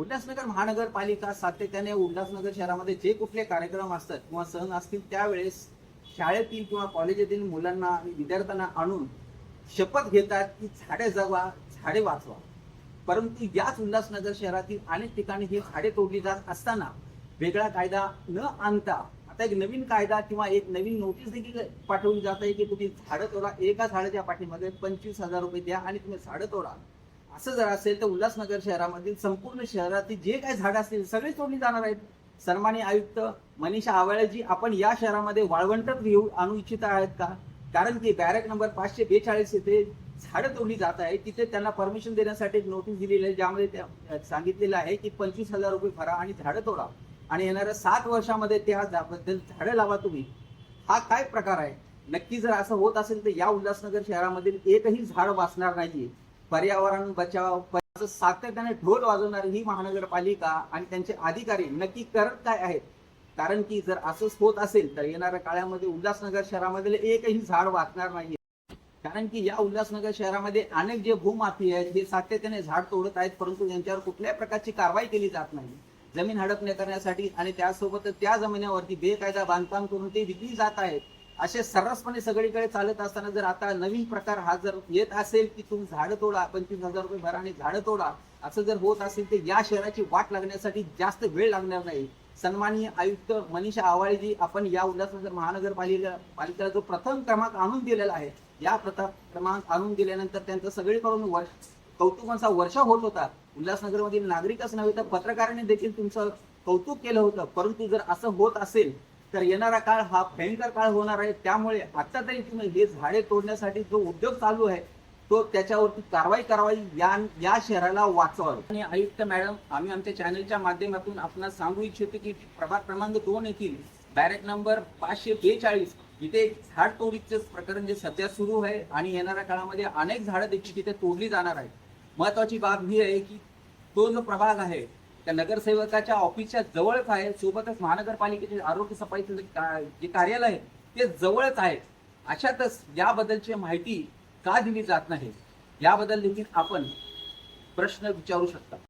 उल्हासनगर महानगरपालिका सातत्याने उल्हासनगर शहरामध्ये जे कुठले कार्यक्रम असतात किंवा सण असतील त्यावेळेस शाळेतील किंवा कॉलेजातील मुलांना आणि विद्यार्थ्यांना आणून शपथ घेतात की झाडे जगवा झाडे वाचवा. परंतु याच उल्हासनगर शहरातील अनेक ठिकाणी ही झाडे तोडली जात असताना वेगळा कायदा न आणता आता एक नवीन कायदा किंवा एक नवीन नोटीस देखील पाठवली जात आहे की तुम्ही झाडं तोडा एका झाडाच्या पाठीमागे पंचवीस हजार रुपये द्या आणि तुम्ही झाडं तोडा. असं जर असेल तर उल्हासनगर शहरामधील संपूर्ण शहरातील जे काही झाडं असतील सगळी तोडली जाणार आहेत. सन्मानी आयुक्त मनीषा आवाळेजी आपण या शहरामध्ये वाळवंटात घेऊ आणू इच्छित आहेत का? कारण की बॅरक नंबर पाचशे बेचाळीस येथे झाडं तोडली जात आहे तिथे त्यांना परमिशन देण्यासाठी एक नोटीस दिलेली आहे ज्यामध्ये त्या- सांगितलेलं आहे की पंचवीस हजार रुपये भरा आणि झाडं तोडा. आणि येणाऱ्या सात वर्षामध्ये त्या झाडं लावा तुम्ही. हा काय प्रकार आहे? नक्की जर असं होत असेल तर या उल्हासनगर शहरामधील एकही झाड वाचणार नाहीये. पर्यावरण बचाव सातत्याने ढोल वाजवणारी ही महानगरपालिका आणि त्यांचे अधिकारी नक्की करत काय आहेत? कारण की जर असंच होत असेल तर येणाऱ्या काळामध्ये उल्हासनगर शहरामध्ये एकही झाड वाचणार नाही कारण की या उल्हासनगर शहरामध्ये अनेक जे भूमाफी आहेत हे सातत्याने झाड तोडत आहेत परंतु यांच्यावर कुठल्याही प्रकारची कारवाई केली जात नाही. जमीन हडपणे करण्यासाठी आणि त्यासोबत त्या जमिनीवरती बेकायदा बांधकाम करून ते विकली जात आहेत. असे सर्रासपणे सगळीकडे चालत असताना जर आता नवीन प्रकार हा जर येत असेल की तुम्ही झाडं तोडा पंचवीस हजार रुपये भराने झाडं तोडा असं जर होत असेल तर या शहराची वाट लागण्यासाठी जास्त वेळ लागणार नाही. सन्माननीय आयुक्त मनीषा आवाळेजी आपण या उल्हासनगर महानगरपालिका पालिकेला जो प्रथम क्रमांक आणून दिलेला आहे या प्रथम क्रमांक आणून दिल्यानंतर त्यांचं सगळीकडून वर्ष कौतुकांचा वर्षा होत होता. उल्हासनगरमधील नागरिकच नव्हे तर पत्रकारांनी देखील तुमचं कौतुक केलं होतं. परंतु जर असं होत असेल तर येणारा काळ हा भयंकर काळ होणार आहे. त्यामुळे आता तरी तुम्ही हे झाडे तोडण्यासाठी जो उद्योग चालू आहे तो त्याच्यावरती कारवाई करावी या या शहराला वाचवावी. आणि आयुक्त मॅडम आम्ही आमच्या चॅनलच्या माध्यमातून आपणास सांगू इच्छितो की प्रभाग क्रमांक दोन येथील बॅरेक नंबर पाचशे बेचाळीस इथे झाड तोडीचे प्रकरण जे सध्या सुरू आहे आणि येणाऱ्या काळामध्ये अनेक झाडं देखील तिथे तोडली जाणार आहेत. महत्वाची बाब ही आहे की तो जो प्रभाग आहे त्या नगरसेवकाच्या ऑफिसच्या जवळच आहे. सोबतच महानगरपालिकेचे आरोग्य सफाईचे जे जे कार्यालय आहे ते जवळच आहे. अशातच याबद्दलची माहिती का दिली जात नाही? याबद्दल देखील आपण प्रश्न विचारू शकता.